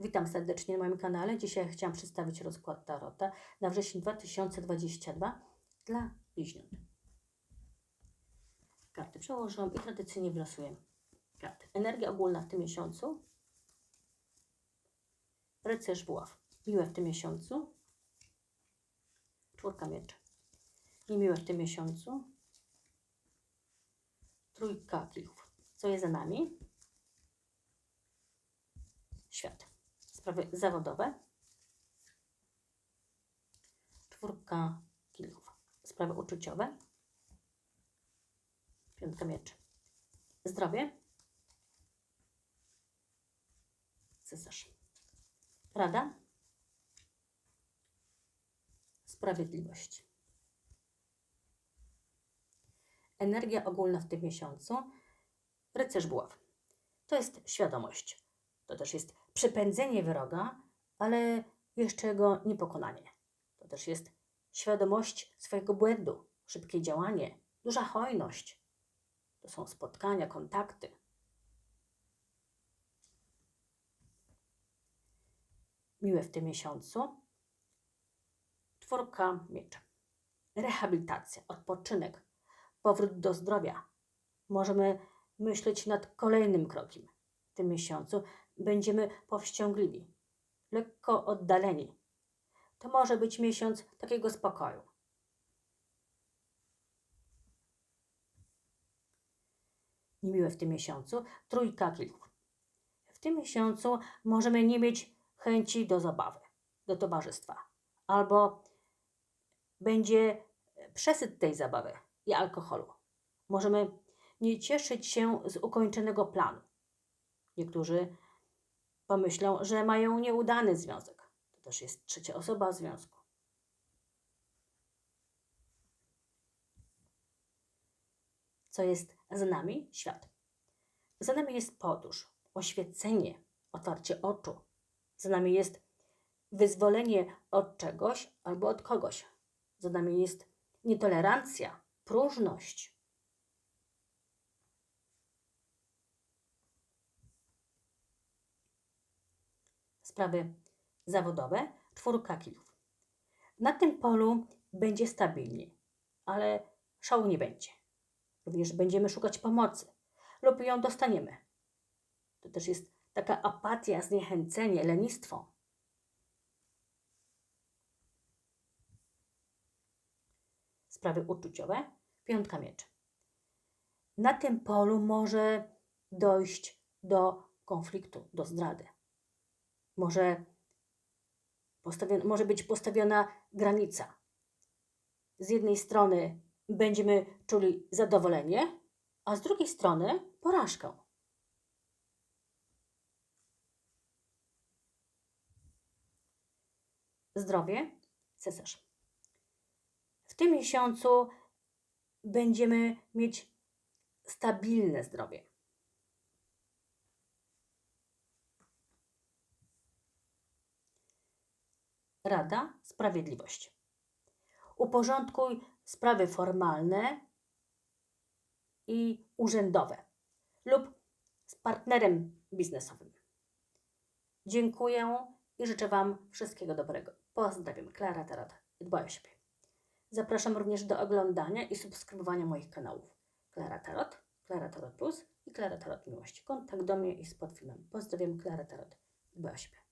Witam serdecznie na moim kanale. Dzisiaj chciałam przedstawić rozkład Tarota na wrzesień 2022 dla bliźniąt. Karty przełożyłam i tradycyjnie wylosuję karty. Energia ogólna w tym miesiącu. Rycerz buław. Miłe w tym miesiącu. Czwórka mieczy. Niemiłe w tym miesiącu. Trójka kichów. Co jest za nami? Świat. Sprawy zawodowe. Czwórka kielichów. Sprawy uczuciowe. Piątka mieczy. Zdrowie. Cesarz. Rada. Sprawiedliwość. Energia ogólna w tym miesiącu. Rycerz buław. To jest świadomość. To też jest przepędzenie wroga, ale jeszcze jego niepokonanie. To też jest świadomość swojego błędu, szybkie działanie, duża hojność. To są spotkania, kontakty. Miłe w tym miesiącu. Czwórka mieczy. Rehabilitacja, odpoczynek, powrót do zdrowia. Możemy myśleć nad kolejnym krokiem. W tym miesiącu będziemy powściągliwi, lekko oddaleni. To może być miesiąc takiego spokoju. Niemiłe w tym miesiącu trójka kilków. W tym miesiącu możemy nie mieć chęci do zabawy, do towarzystwa, albo będzie przesyt tej zabawy i alkoholu. Możemy nie cieszyć się z ukończonego planu. Niektórzy pomyślą, że mają nieudany związek. To też jest trzecia osoba związku. Co jest za nami? Świat. Za nami jest podróż, oświecenie, otwarcie oczu. Za nami jest wyzwolenie od czegoś albo od kogoś. Za nami jest nietolerancja, próżność. Sprawy zawodowe, czwórka kilów. Na tym polu będzie stabilnie, ale szału nie będzie. Również będziemy szukać pomocy lub ją dostaniemy. To też jest taka apatia, zniechęcenie, lenistwo. Sprawy uczuciowe, piątka mieczy. Na tym polu może dojść do konfliktu, do zdrady może, postawiona, może być postawiona granica. Z jednej strony będziemy czuli zadowolenie, a z drugiej strony porażkę. Zdrowie, cesarz. W tym miesiącu będziemy mieć stabilne zdrowie. Rada Sprawiedliwość. Uporządkuj sprawy formalne i urzędowe lub z partnerem biznesowym. Dziękuję i życzę Wam wszystkiego dobrego. Pozdrawiam, Klara Tarot. Dbaj o siebie. Zapraszam również do oglądania i subskrybowania moich kanałów. Klara Tarot, Klara Tarot Plus i Klara Tarot Miłość. Kontakt do mnie i z podfilmem. Pozdrawiam, Klara Tarot. Dbaj o siebie.